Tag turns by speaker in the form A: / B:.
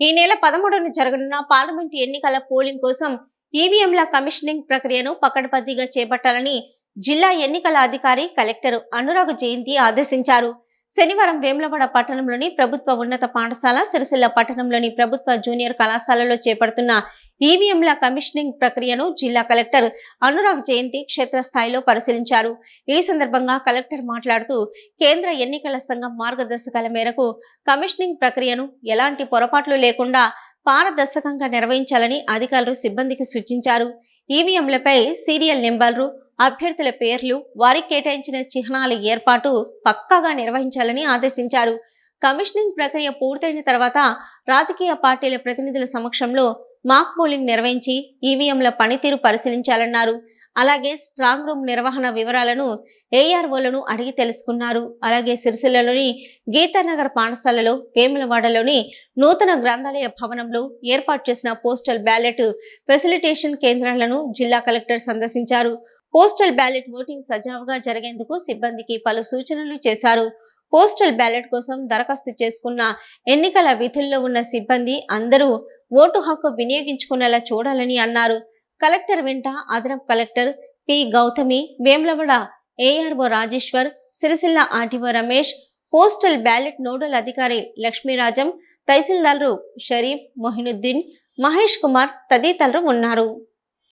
A: ఈ నెల పదమూడున జరగనున్న పార్లమెంటు ఎన్నికల పోలింగ్ కోసం ఈవీఎంల కమిషనింగ్ ప్రక్రియను పకడ్బందీగా చేపట్టాలని జిల్లా ఎన్నికల అధికారి కలెక్టర్ అనురాగ్ జయంతి ఆదేశించారు. శనివారం వేములవాడ పట్టణంలోని ప్రభుత్వ ఉన్నత పాఠశాల సిరిసిల్ల పట్టణంలోని ప్రభుత్వ జూనియర్ కళాశాలలో చేపడుతున్న ఈవీఎంల కమిషనింగ్ ప్రక్రియను జిల్లా కలెక్టర్ అనురాగ్ జయంతి క్షేత్రస్థాయిలో పరిశీలించారు. ఈ సందర్భంగా కలెక్టర్ మాట్లాడుతూ కేంద్ర ఎన్నికల సంఘం మార్గదర్శకాల మేరకు కమిషనింగ్ ప్రక్రియను ఎలాంటి పొరపాట్లు లేకుండా పారదర్శకంగా నిర్వహించాలని అధికారులు సిబ్బందికి సూచించారు. ఈవీఎంలపై సీరియల్ నెంబర్లు అభ్యర్థుల పేర్లు వారికి కేటాయించిన చిహ్నాల ఏర్పాటు పక్కాగా నిర్వహించాలని ఆదేశించారు. కమిషనింగ్ ప్రక్రియ పూర్తయిన తర్వాత రాజకీయ పార్టీల ప్రతినిధుల సమక్షంలో మాక్ పోలింగ్ నిర్వహించి ఈవీఎంల పనితీరు పరిశీలించాలన్నారు. అలాగే స్ట్రాంగ్ రూమ్ నిర్వహణ వివరాలను ఏఆర్ఓలను అడిగి తెలుసుకున్నారు. అలాగే సిరిసిల్లలోని గీతానగర్ పాఠశాలలో వేములవాడలోని నూతన గ్రంథాలయ భవనంలో ఏర్పాటు చేసిన పోస్టల్ బ్యాలెట్ ఫెసిలిటేషన్ కేంద్రాలను జిల్లా కలెక్టర్ సందర్శించారు. పోస్టల్ బ్యాలెట్ ఓటింగ్ సజావుగా జరిగేందుకు సిబ్బందికి పలు సూచనలు చేశారు. పోస్టల్ బ్యాలెట్ కోసం దరఖాస్తు చేసుకున్న ఎన్నికల విధుల్లో ఉన్న సిబ్బంది అందరూ ఓటు హక్కు వినియోగించుకునేలా చూడాలని అన్నారు. కలెక్టర్ వెంట అదనపు collector P. Gautami Vemulawada ARO Rajeshwar Sircilla RTO Ramesh postal ballot nodal అధికారి లక్ష్మీరాజం తహసీల్దారు షరీఫ్ మొహినుద్దీన్ మహేష్ కుమార్ తదితరులు ఉన్నారు.